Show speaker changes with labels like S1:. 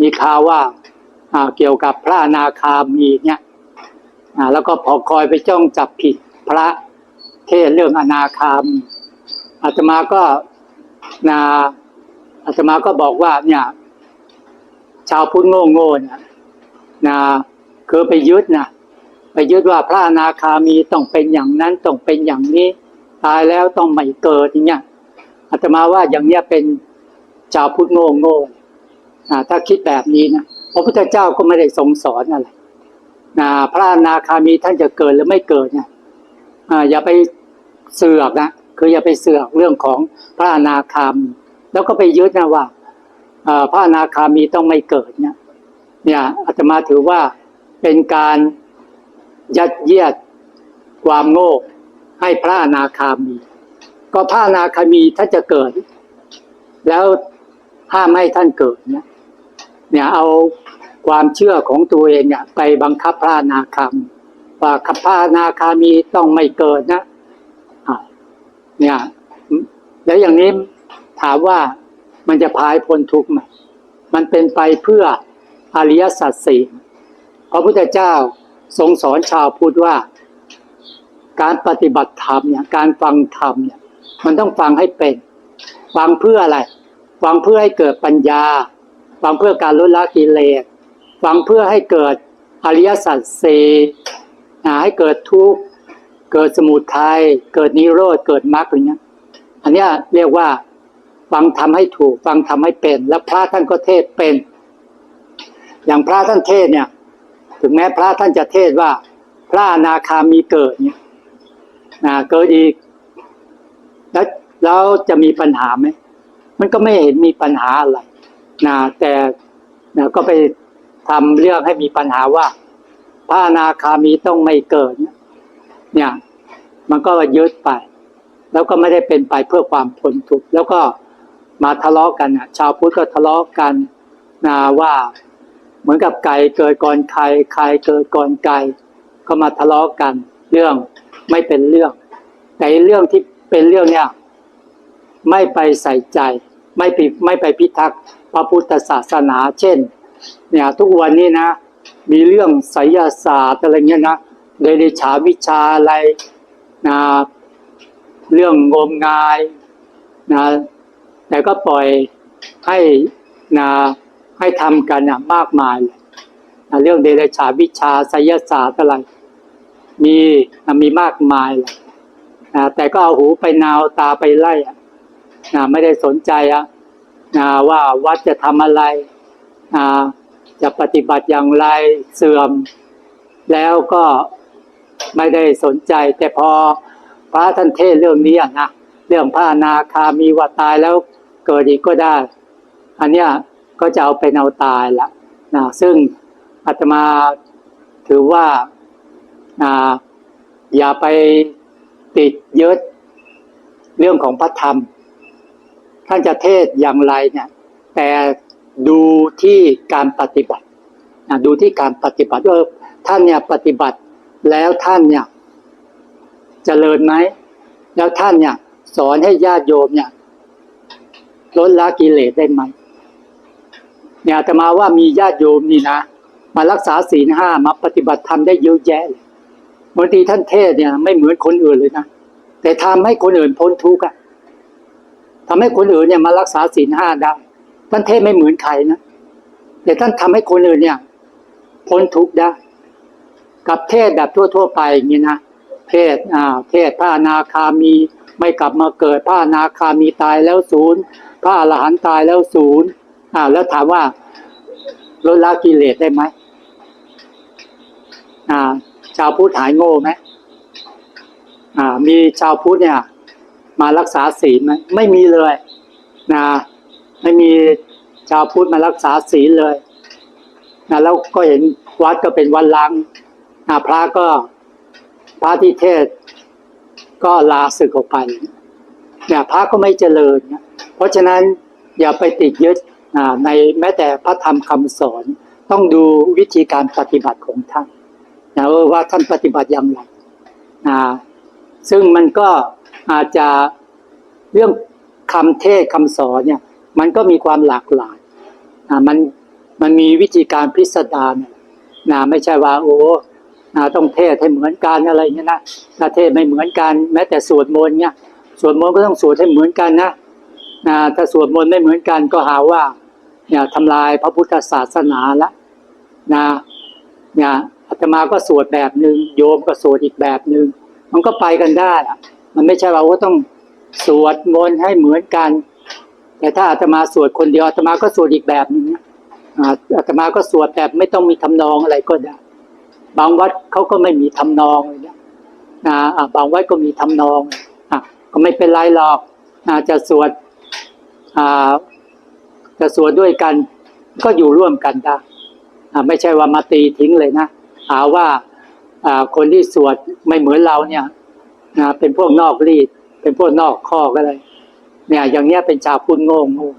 S1: มีข่าวว่าเกี่ยวกับพระนาคามีเนี่ยแล้วก็พอคอยไปจ้องจับผิดพระเทศเรื่องอนาคามอาตมาก็นาอาตมาก็บอกว่าเนี่ย ชาวพุทธโง่โง่เนี่ยนะคือไปยึดนะไปยึดว่าพระอนาคามีต้องเป็นอย่างนั้นต้องเป็นอย่างนี้ ตายแล้วต้องไม่เกิดอย่างเงี้ยอาตมาว่าอย่างเนี้ยเป็นชาวพุทธโง่โง่ ถ้าคิดแบบนี้นะพระพุทธเจ้าก็ไม่ได้ทรงสอนอะไรนะพระอนาคามีท่านจะเกิดหรือไม่เกิดเนี่ยอย่าไปเสือกนะคืออย่าไปเสือกเรื่องของพระอนาคามีแล้วก็ไปยึดนะว่าพระอนาคามีต้องไม่เกิดเนี่ยเนี่ยอาตมาถือว่าเป็นการยัดเยียดความโง่ให้พระอนาคามี ก็พระอนาคามีถ้าจะเกิด แล้วห้ามให้ท่านเกิดเนี่ย เนี่ยเอาความเชื่อของตัวเองเนี่ยไปบังคับพระนาคามว่าขับพระนาคามีต้องไม่เกิดนะอะเนี่ย แล้วอย่างนี้ถามว่ามันจะพายพ้นทุกข์ไหมมันเป็นไปเพื่ออริยสัจสี่พระพุทธเจ้าทรงสอนชาวพุทธว่า การปฏิบัติธรรมเนี่ยการฟังธรรมเนี่ย มันต้องฟังให้เป็น ฟังเพื่ออะไร ฟังเพื่อให้เกิดปัญญา ฟังเพื่อการลดละกิเลสฟังเพื่อให้เกิดอริยสัจสี่ให้เกิดทุกข์เกิดสมุทัยเกิดนิโรธเกิดมรรคอะไรเงี้ย อันนี้เรียกว่าฟังทำให้ถูก ฟังทำให้เป็น แล้วพระท่านก็เทศเป็น อย่างพระท่านเทศเนี่ย ถึงแม้พระท่านจะเทศว่า พระอนาคามีเกิดเนี่ยนะเกิดอีก แล้วแล้วจะมีปัญหาไหมมันก็ไม่เห็นมีปัญหาอะไร นะแต่นะก็ไปทำเรื่องให้มีปัญหาว่าพระอนาคามีต้องไม่เกิดเนี่ย มันก็ยึดไป แล้วก็ไม่ได้เป็นไปเพื่อความพ้นทุกข์แล้วก็มาทะเลาะกันอะชาวพุทธก็ทะเลาะกันนะว่าเหมือนกับไก่เกิดก่อนไข่ไข่เกิดก่อนไก่ก็มาทะเลาะกัน เรื่องไม่เป็นเรื่อง แต่เรื่องที่เป็นเรื่องเนี่ย ไม่ไปใส่ใจ ไม่ไปไม่ไปพิทักษ์ พระพุทธศาสนาเช่น เนี่ยทุกวันนี้นะ มีเรื่องไสยศาสตร์อะไรเงี้ยนะเดริฉาวิชาอะไรนะเรื่องงมงายนะแต่ก็ปล่อยให้นะให้ทำกันนะมากมายเลยนะเรื่องเดรัจฉาวิชาไสยศาสตร์อะไรมีนะมีมากมายเลยนะแต่ก็เอาหูไปนาวตาไปไล่อะนะไม่ได้สนใจอะ ว่าวัดจะทำอะไรนะจะปฏิบัติอย่างไรเสื่อม แล้วก็ไม่ได้สนใจ แต่พอพระท่านเทศเรื่องนี้นะเรื่องพระนาคามีว่าตายแล้วเกิดอีกก็ได้ อันเนี้ยก็จะเอาเป็นเอาตายละนะซึ่งอาตมาถือว่าอ่าอย่าไปติดยึดเรื่องของพระธรรม ท่านจะเทศอย่างไรเนี่ย แต่ดูที่การปฏิบัตินะดูที่การปฏิบัติว่าท่านเนี่ยปฏิบัติแล้วท่านเนี่ยจเจริญไหม แล้วท่านเนี่ย สอนให้ญาติโยมเนี่ยลดละกิเลสได้ไหมเนี่ยอาตมาว่ามีญาติโยมนี่นะมารักษาศีลห้ามาปฏิบัติธรรมได้เยอะแยะเลยบางทีท่านเทศเนี่ย ไม่เหมือนคนอื่นเลยนะแต่ทำให้คนอื่นพ้นทุกข์อะ ทำให้คนอื่นเนี่ยมารักษาศีลห้าได้ท่านเทศไม่เหมือนใครนะแต่ท่านทำให้คนอื่นเนี่ยพ้นทุกข์ได้ กับเทศแบบทั่ว ๆ ไปอย่างนี้นะเทศอ่าเทศพระอนาคามีไม่กลับมาเกิดพระอนาคามีตายแล้วศูนย์พระอรหันต์ตายแล้วศูนย์อ่าแล้วถามว่าลดละกิเลสได้ไหมอ่า ชาวพุทธหายโง่ไหมอ่า มีชาวพุทธเนี่ย มารักษาศีลไหมไม่มีเลยนะไม่มีชาวพุทธมารักษาศีลเลยนะแล้วก็เห็นวัดก็เป็นวันล้างนะพระก็พระที่เทศ ก็ลาศึกออกไปเนี่ยพระก็ไม่เจริญ เพราะฉะนั้นอย่าไปติดยึดในแม้แต่พระธรรมคำสอน ต้องดูวิธีการปฏิบัติของท่านนะว่าท่านปฏิบัติอย่างไรอ่าซึ่งมันก็ อาจจะเรื่องคำเทศคำสอนเนี่ย มันก็มีความหลากหลายอ่ามันมันมีวิธีการพิสดารนะไม่ใช่ว่าโอ้นะต้องเทศให้เหมือนกันอะไรเงี้ยนะถ้าเทศไม่เหมือนกัน แม้แต่สวดมนต์เนี่ยสวดมนต์ก็ต้องสวดให้เหมือนกันนะนะถ้าสวดมนต์ไม่เหมือนกันก็หาว่าเนี่ยทำลายพระพุทธศาสนาละนะเนี่ยอาตมาก็สวดแบบหนึ่งโยมก็สวดอีกแบบหนึ่งมันก็ไปกันได้อะ มันไม่ใช่ว่าว่าต้องสวดมนต์ให้เหมือนกัน แต่ถ้าอาตมาสวดคนเดียวอาตมาก็สวดอีกแบบนึงอาตมาก็สวดแบบไม่ต้องมีทำนองอะไรก็ได้บางวัดเขาก็ไม่มีทำนองเลยนะบางวัดก็มีทำนองอก็ไม่เป็นไรหรอกอาจะสวดจะสวดด้วยกัน ก็อยู่ร่วมกันได้ไม่ใช่ว่ามาตีทิ้งเลยนะหาว่าคนที่สวดไม่เหมือนเราเนี่ย นะเป็นพวกนอกรีด เป็นพวกนอกข้อก็เลยเนี่ย อย่างเนี้ยเป็นชาวพุทธโง่โง่